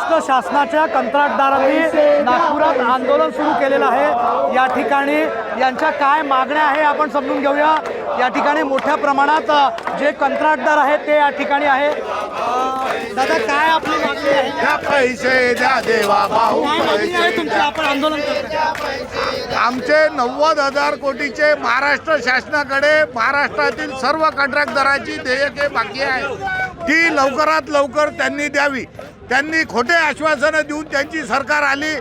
महाराष्ट्र शासनाच्या कंत्राटदारांनी नागपुरात आंदोलन सुरू केलेलं आहे. या ठिकाणी यांच्या काय मागण्या आहे आपण समजून घेऊया. या ठिकाणी मोठ्या प्रमाणात जे कंत्राटदार आहेत ते या ठिकाणी आहे. दादा काय आपली मागणी आहे? द्या पैसे द्या देवा भाऊ काय मागणी आहे पैसे तुमची? द्या. आपण आंदोलन करताय. आमचे नव्वद हजार कोटीचे महाराष्ट्र शासनाकडे महाराष्ट्रातील सर्व कंत्राटदाराची देयके बाकी आहे ती लवकरात लवकर त्यांनी द्यावी. त्यांनी खोटे आश्वासनं देऊन त्यांची सरकार आली.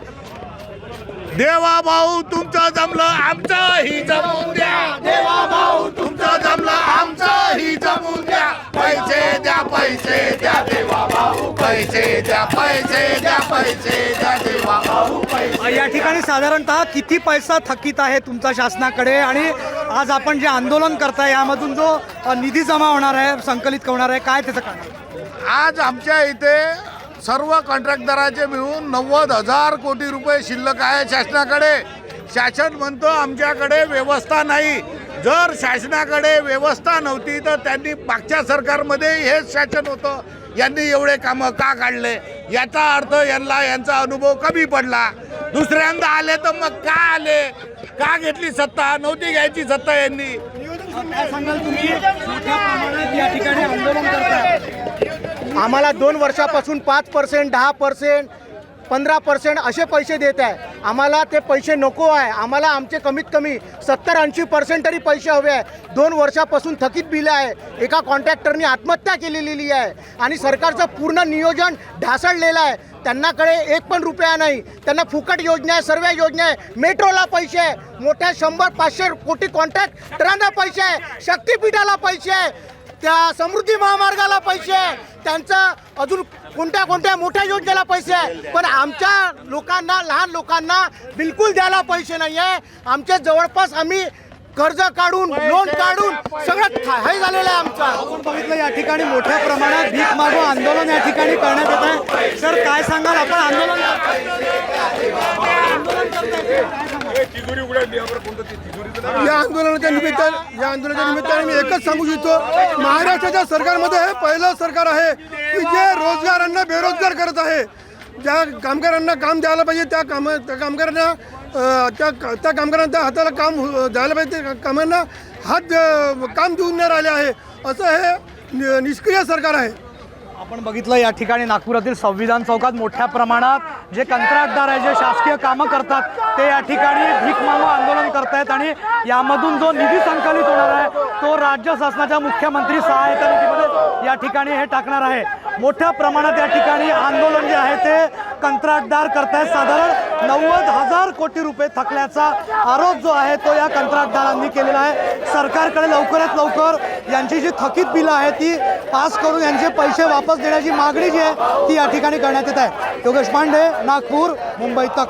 देवा भाऊ तुमचं जमलं आमचं ही जमून द्या. देवा भाऊ तुमचं जमलं आमचं ही जमून द्या. पैसे द्या पैसे द्या देवा भाऊ. पैसे द्या पैसे द्या पैसे द्या देवा भाऊ. पैसे या ठिकाणी साधारणतः किती पैसा थकीत आहे तुमचा शासनाकडे? आणि आज आपण जे आंदोलन करताय यामधून जो निधी जमा होणार आहे संकलित होणार आहे काय त्याचं कारण? आज आमच्या इथे सर्व कॉन्ट्रॅक्टदाराचे मिळून नव्वद हजार कोटी रुपये शिल्लक आहे शासनाकडे. शासन म्हणतो आमच्याकडे व्यवस्था नाही. जर शासनाकडे व्यवस्था नव्हती तर त्यांनी मागच्या सरकारमध्ये हेच शासन होतं. यांनी एवढे कामं का काढले? याचा अर्थ यांना यांचा अनुभव कमी पडला. दुसऱ्यांदा आले तर मग का आले? का घेतली सत्ता? नव्हती घ्यायची सत्ता यांनी काय सांगाल तुम्ही मोठ्या प्रमाणात या ठिकाणी आंदोलन करताय आम्हाला दोन वर्षापासून पाच पर्सेंट दहा पर्सेंट पंधरा पर्सेंट असे पैसे देत आहे. आम्हाला ते पैसे नको आहे. आम्हाला आमचे कमीत कमी सत्तर ऐंशी पर्सेंट तरी पैसे हवे आहे. दोन वर्षापासून थकीत बिलं आहे. एका कॉन्ट्रॅक्टरनी आत्महत्या केलेली आहे. आणि सरकारचं पूर्ण नियोजन ढासळलेलं आहे. त्यांनाकडे एक पण रुपया नाही. त्यांना फुकट योजना आहे सर्व योजना आहे. मेट्रोला पैसे आहे. मोठ्या शंभर पाचशे कोटी कॉन्ट्रॅक्टरांना पैसे आहे. शक्तीपीठाला पैसे आहे. त्या समृद्धी महामार्गाला पैसे आहे त्यांचं अजून कोणत्या कोणत्या मोठ्या योजनेला पैसे आहे पण आमच्या लोकांना लहान लोकांना बिलकुल द्यायला पैसे नाही आहे आमचे जवळपास आम्ही कर्ज काढून लोन काढून सगळं हे झालेलं आहे आमचं. आपण बघितलं या ठिकाणी मोठ्या प्रमाणात भीक मागो आंदोलन या ठिकाणी करण्यात येत आहे. सर काय सांगाल? आपण आंदोलन या आंदोलनाच्या निमित्त या आंदोलनाच्या निमित्ताने मी एकच सांगू इच्छितो महाराष्ट्राच्या सरकारमध्ये हे पहिलं सरकार आहे की जे रोजगारांना बेरोजगार करत आहे. ज्या कामगारांना काम द्यायला पाहिजे त्या काम त्या कामगारांना अं, त्या त्या कामगारांना त्या हाताला काम हो- द्यायला पाहिजे त्या कामांना हात अं, काम देऊन नाही राहिले आहे. असं हे नि- निष्क्रिय सरकार आहे. आपण बघितलं या ठिकाणी नागपुरातील संविधान चौकात मोठ्या प्रमाणात जे कंत्राटदार आहे जे शासकीय कामं करतात ते या ठिकाणी भीक मागो आंदोलन करतायत आणि यामधून जो निधी संकलित होणार आहे तो राज्य शासनाच्या मुख्यमंत्री सहायता निधीमध्ये या ठिकाणी हे टाकणार आहे. मोठ्या प्रमाणात या ठिकाणी आंदोलन जे आहे ते कंत्राटदार करतायत. साधारण नव्वद हजार कोटी रुपये थकल्याचा आरोप जो आहे तो या कंत्राटदारांनी केलेला आहे. सरकारकडे लवकरात लवकर यांची जी थकीत बिलं आहे ती पास करून यांचे पैसे वापस देण्याची मागणी जी आहे ती या ठिकाणी करण्यात येत आहे. योगेश पांडे नागपूर मुंबई तक.